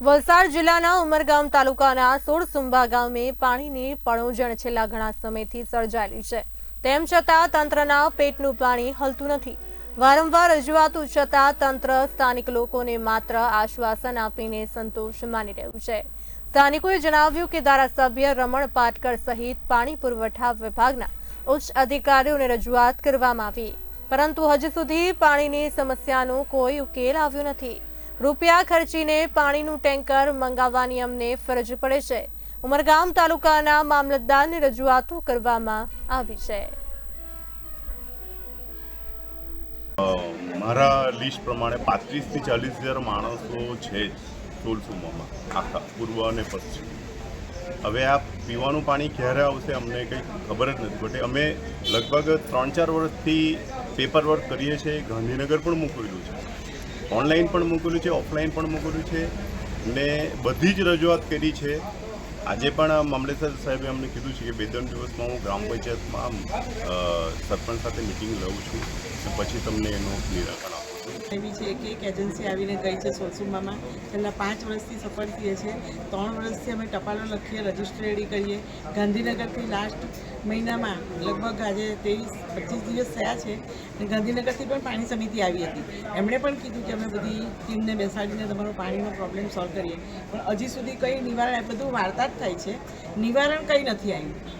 વલસાડ જિલ્લાના ઉમરગામ તાલુકાના સોળસુંબા ગામે પાણીની પણોજણ છેલ્લા ઘણા સમયથી સર્જાયેલી છે. તેમ છતાં તંત્રના પેટનું પાણી હલતું નથી. વારંવાર રજૂઆતો છતાં તંત્ર સ્થાનિક લોકોને માત્ર આશ્વાસન આપીને સંતોષ માની રહ્યું છે. સ્થાનિકોએ જણાવ્યું કે ધારાસભ્ય રમણ પાટકર સહિત પાણી પુરવઠા વિભાગના ઉચ્ચ અધિકારીઓને રજૂઆત કરવામાં આવી. પરંતુ હજુ સુધી પાણીની સમસ્યાનો કોઈ ઉકેલ આવ્યો નથી. રૂપિયા ખર્ચીને પાણીનું ટેન્કર મંગાવવાની અમને ફરજ પડે છે. ઉમરગામ તાલુકાના મામલતદારની રજૂઆતો કરવામાં આવી છે. મારા લિસ્ટ પ્રમાણે પાંત્રીસથી ચાલીસ હજાર માણસો છે ટોલસુમામાં આખા પૂર્વ અને પશ્ચિમ. હવે આ પીવાનું પાણી ક્યારે આવશે અમને કંઈ ખબર જ નથી, બટ અમે લગભગ ત્રણ ચાર વર્ષથી પેપર વર્ક કરીએ છીએ, ગાંધીનગર પણ મૂકેલું છે. ઓનલાઈન પણ મોકલ્યું છે, ઓફલાઈન પણ મોકલ્યું છે ને બધી જ રજૂઆત કરી છે. આજે પણ મામલેસર સાહેબે અમને કીધું છે કે બે ત્રણ દિવસમાં હું ગ્રામ પંચાયતમાં સરપંચ સાથે મિટિંગ લઉં છું. પછી તમને એનું નિરાકરણ એવી છે કે એક એજન્સી આવીને ગઈ છે સોલસુમામાં છેલ્લા પાંચ વર્ષથી સફળ થઈએ છીએ. ત્રણ વર્ષથી અમે ટપાલો લખીએ રજિસ્ટ્રેડી કરીએ. ગાંધીનગરથી લાસ્ટ મહિનામાં લગભગ આજે ત્રેવીસ, પચીસ દિવસ થયા છે અને ગાંધીનગરથી પણ પાણી સમિતિ આવી હતી. એમણે પણ કીધું કે અમે બધી ટીમને બેસાડીને તમારો પાણીનો પ્રોબ્લેમ સોલ્વ કરીએ. પણ હજી સુધી કંઈ નિવારણ બધું વાર્તા જ થાય છે. નિવારણ કંઈ નથી આવ્યું.